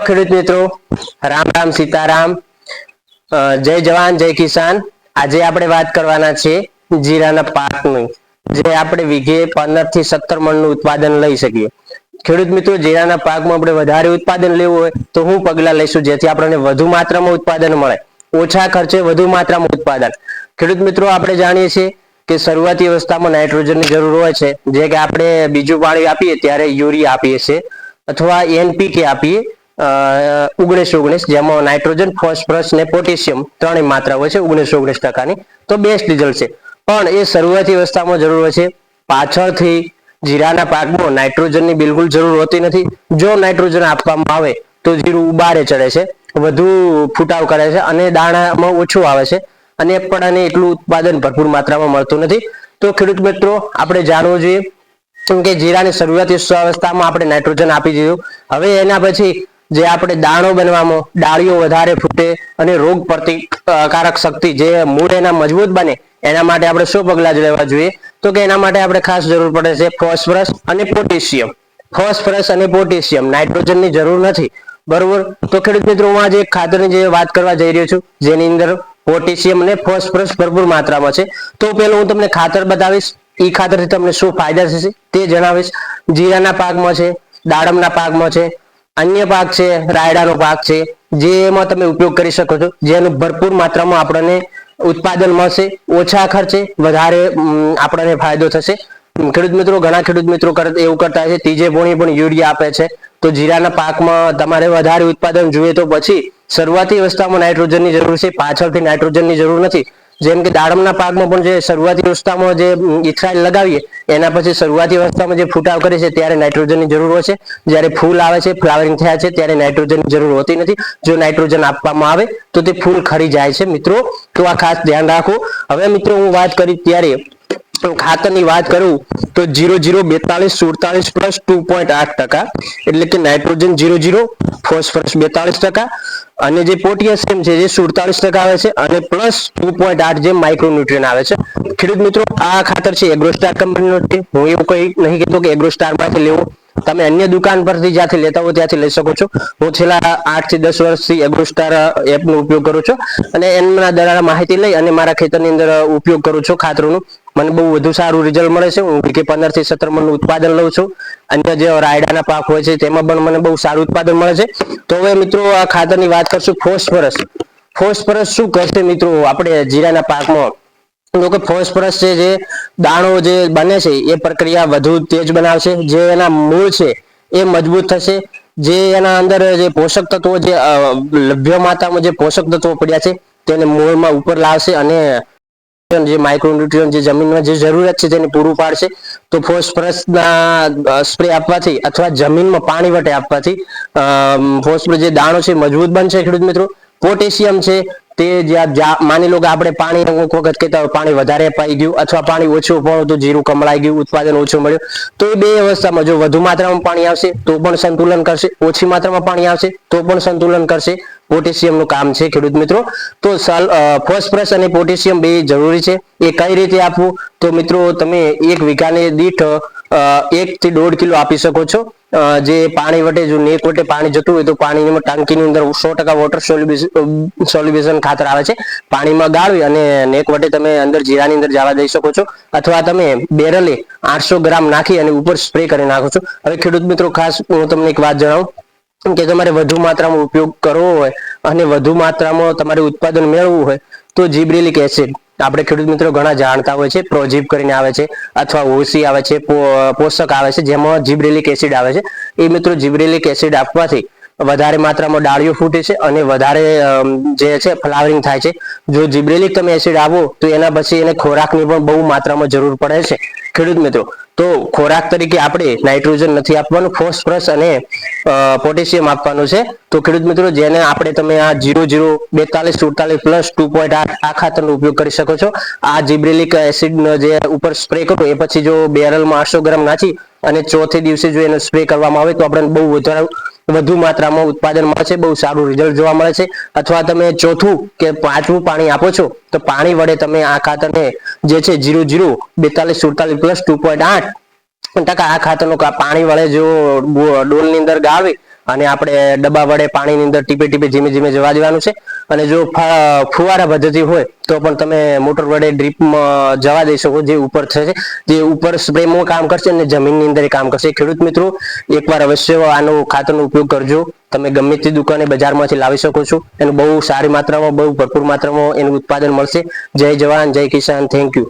ખેડૂત મિત્રો, રામ રામ સીતારામ. જય જવાન, જય કિસાન. આજે આપણે વાત કરવાના છે જીરાના પાકની. જે આપણે વીઘે પંદરથી સત્તર મણનું ઉત્પાદન લઈ શકીએ. ખેડૂત મિત્રો, જીરાના પાકમાં આપણે વધારે ઉત્પાદન લેવું હોય તો હું પગલા લઈશું, જેથી આપણને વધુ માત્રામાં ઉત્પાદન મળે. ઓછા ખર્ચે વધુ માત્રામાં ઉત્પાદન. ખેડૂત મિત્રો, આપણે જાણીએ છીએ કે શરૂઆતી અવસ્થામાં નાઇટ્રોજનની જરૂર હોય છે. જે કે આપણે બીજું પાણી આપીએ ત્યારે યુરિયા આપીએ છીએ અથવા એનપીકે આપીએ. ઓગણીસ ઓગણીસ જેમાં નાઇટ્રોજન, ફોસ્ફરસ ને પોટેશિયમ ત્રણેય માત્રા હોય છે ઓગણીસ ઓગણીસ ટકાની. તો બેસ્ટ રિઝલ્ટ છે. પણ એ શરૂઆતી અવસ્થામાં જરૂર હોય છે. પાછળથી જીરાના પાકમાં નાઇટ્રોજનની બિલકુલ જરૂર હોતી નથી. જો નાઇટ્રોજન આપવામાં આવે, તો જીરું ઉબારે ચડે છે, વધુ ફૂટાવ કરે છે અને દાણામાં ઓછું આવે છે. અને પણ આને એટલું ઉત્પાદન ભરપૂર માત્રામાં મળતું નથી. તો ખેડૂત મિત્રો, આપણે જાણવું જોઈએ, કેમ કે જીરાની શરૂઆતી અવસ્થામાં આપણે નાઇટ્રોજન આપી દીધું. હવે એના પછી જે આપણે દાણો બનવામાં ડાળીઓ વધારે ફૂટે અને રોગ પ્રતિકારક શક્તિ જે મૂળ એના મજબૂત બને, એના માટે આપણે શું પગલાં લેવા જોઈએ? તો કે એના માટે આપણે ખાસ જરૂર પડે છે ફોસ્ફરસ અને પોટેશિયમ. ફોસ્ફરસ અને પોટેશિયમ નાઇટ્રોજનની જરૂર નથી. બરોબર? તો ખેડૂત મિત્રો, હું આજે ખાતરની જે વાત કરવા જઈ રહ્યો છું, જેની અંદર પોટેશિયમ અને ફોસ્ફરસ ભરપૂર માત્રામાં છે. તો પહેલું હું તમને ખાતર બતાવીશ. એ ખાતરથી તમને શું ફાયદા થશે તે જણાવીશ. જીરાના પાકમાં છે, દાડમના પાકમાં છે અન્ય પાક છે, રાયડાનો પાક છે, જેમાં તમે ઉપયોગ કરી શકો છો. જેનું ભરપૂર માત્રામાં આપણને ઉત્પાદન મળશે, ઓછા ખર્ચે વધારે આપણને ફાયદો થશે. ખેડૂત મિત્રો, ઘણા ખેડૂત મિત્રો એવું કરતા છે, ત્રીજે પોણી પણ યુરિયા આપે છે. તો જીરાના પાકમાં તમારે વધારે ઉત્પાદન જોઈએ તો પછી શરૂઆતી અવસ્થામાં નાઇટ્રોજનની જરૂર છે, પાછળથી નાઇટ્રોજનની જરૂર નથી. જેમ કે દાડમના પાકમાં પણ જે શરૂઆતી અવસ્થામાં જે ઇથરાઇલ લગાવીએ, એના પછી શરૂઆતી અવસ્થામાં જે ફૂટાવ કરે છે ત્યારે નાઇટ્રોજનની જરૂર હોય છે. જ્યારે ફૂલ આવે છે, ફ્લાવરિંગ થયા છે, ત્યારે નાઇટ્રોજનની જરૂર હોતી નથી. જો નાઇટ્રોજન આપવામાં આવે, તો તે ફૂલ ખરી જાય છે મિત્રો. તો આ ખાસ ધ્યાન રાખો. હવે મિત્રો, હું વાત કરી ત્યારે ખાતરની વાત કરું તો જીરો જીરો બેતાલીસ સુડતાલીસ પ્લસ ટુ પોઈન્ટ આઠ ટકા એટલે કે નાઇટ્રોજન જીરો જીરો ફોસ્ફરસ બેતાલીસ ટકા અને જે પોટેશિયમ છે, જે સુડતાલીસ ટકા આવે છે અને પ્લસ ટુ પોઈન્ટ આઠ જે માઇક્રોન્યુટ્રિયન આવે છે. ખેડૂત મિત્રો, આ ખાતર છે એગ્રોસ્ટાર કંપનીનો છે. હું એવું કઈ નહીં કહેતો કે એગ્રોસ્ટારમાંથી લેવો. તમે અન્ય દુકાન પરથી જ્યાંથી લેતા હો ત્યાંથી લઈ શકો છો. હું છેલ્લા આઠથી દસ વર્ષથી એગ્રોસ્ટાર એપનો ઉપયોગ કરું છું અને એમના દ્વારા માહિતી લઈ અને મારા ખેતરની અંદર ઉપયોગ કરું છું ખાતરોનું. મને બહુ વધુ સારું રિઝલ્ટ મળે છે. હું કે પંદરથી સત્તર મણનું ઉત્પાદન લઉં છું. અન્ય જે રાયડાના પાક હોય છે તેમાં પણ મને બહુ સારું ઉત્પાદન મળે છે. તો હવે મિત્રો આ ખાતરની વાત કરશું ફોસ્ફરસ. ફોસ્ફરસ શું કરશે મિત્રો? આપણે જીરાના પાકમાં તો કે ફોસ્ફરસ છે, જે દાણો જે બને છે, એ પ્રક્રિયા વધુ તેજ બનાવશે. જે એના મૂળ છે, એ મજબૂત થશે. જે એના અંદર જે પોષક તત્વો જે લભ્ય માતામાં જે પોષક તત્વો પડ્યા છે, તેને મૂળમાં ઉપર લાવશે અને જે માઇક્રોન્યુટ્રિયન જે જમીનમાં જે જરૂરિયાત છે, તેને પૂરું પાડશે. તો ફોસ્ફરસના સ્પ્રે આપવાથી અથવા જમીનમાં પાણી વટે આપવાથી ફોસ્ફરસ જે દાણો છે મજબૂત બનશે ખેડૂત મિત્રો. પોટેશિયમ છે, તે જ્યાં માની લો કે આપણે પાણી અમુક વખત કહેતા હોય પાણી વધારે અપાઈ ગયું અથવા પાણી ઓછું પણ હતું જીરું કમળાઈ ગયું, ઉત્પાદન ઓછું મળ્યું, તો એ બે અવસ્થામાં જો વધુ માત્રામાં પાણી આવશે, તો પણ સંતુલન કરશે, ઓછી માત્રામાં પાણી આવશે, તો પણ સંતુલન કરશે, પોટેશિયમનું કામ છે ખેડૂત મિત્રો. તો સલ- ફોસ્ફરસ અને પોટેશિયમ બે જરૂરી છે, એ કઈ રીતે આપવું? તો મિત્રો તમે એક વીઘાને દીઠ એક થી દોઢ કિલો આપી શકો છો. જે પાણી વટે જો નેક વટે પાણી જતું હોય તો પાણીની ટાંકીની અંદર સો ટકા વોટર સોલ્યુબેશન ખાતર આવે છે. પાણીમાં ગાળવી અને નેક વટે તમે અંદર જીરાની અંદર જવા દઈ શકો છો. અથવા તમે બેરલે આઠસો ગ્રામ નાખી અને ઉપર સ્પ્રે કરી નાખો છો. હવે ખેડૂત મિત્રો, ખાસ હું તમને એક વાત જણાવું કે તમારે વધુ માત્રામાં ઉપયોગ કરવો હોય અને વધુ માત્રામાં તમારે ઉત્પાદન મેળવવું હોય તો જીબ્રેલિક એસિડ. આપણે ખેડૂત મિત્રો ઘણા જાણતા હોય છે પ્રોજીબ કરીને આવે છે, અથવા ઓસી આવે છે પોષક આવે છે, જેમાં જીબ્રેલિક એસિડ આવે છે. એ મિત્રો જીબ્રેલિક એસિડ આપવાથી વધારે માત્રામાં ડાળીઓ ફૂટે છે અને વધારે જે છે, ફ્લાવરિંગ થાય છે. જો જીબ્રેલિક તમે એસિડ આવો તો એના પછી એને ખોરાકની પણ બહુ માત્રામાં જરૂર પડે છે. ખેડૂત મિત્રો તો ખોરાક તરીકે આપણે નાઇટ્રોજન નથી આપવાનું, ફોસ્ફરસ અને પોટેશિયમ આપવાનું છે. તો ખેડૂત મિત્રો, જેને આપણે તમે આ જીરો જીરો બેતાલીસ, સુડતાલીસ પ્લસ ટુ પોઈન્ટ આઠ આ ખાતરનો ઉપયોગ કરી શકો છો. આ જીબ્રેલિક એસિડ જે ઉપર સ્પ્રે કરો એ પછી જો બેરલમાં આઠસો ગ્રામ નાખી અને ચોથે દિવસે જો એને સ્પ્રે કરવામાં આવે તો આપણે બહુ વધારે વધુ માત્રામાં ઉત્પાદન મળે છે, બહુ સારું રિઝલ્ટ જોવા મળે છે. અથવા તમે ચોથું કે પાંચમું પાણી આપો છો, તો પાણી વડે તમે આ ખાતરને જે છે જીરો જીરો બેતાલીસ સુડતાલીસ પ્લસ ટુ પોઈન્ટ આઠ ટકા આ ખાતરનું પાણી વડે જો ડોલની અંદર ગાળવી અને આપણે ડબ્બા વડે પાણીની અંદર ટીપે ટીપે ધીમે ધીમે જવા દેવાનું છે. અને જો ફુવારા પદ્ધતિ હોય, તો પણ તમે મોટર વડે ડ્રીપમાં જવા દઈ શકો જે ઉપર થશે. જે ઉપર સ્પ્રેમાં કામ કરશે અને જમીનની અંદર કામ કરશે. ખેડૂત મિત્રો, એકવાર અવશ્ય આનો ખાતરનો ઉપયોગ કરજો. તમે ગમે તે દુકાને બજારમાંથી લાવી શકો છો. એનું બહુ સારી માત્રામાં, બહુ ભરપૂર માત્રામાં એનું ઉત્પાદન મળશે. જય જવાન, જય કિસાન. Thank you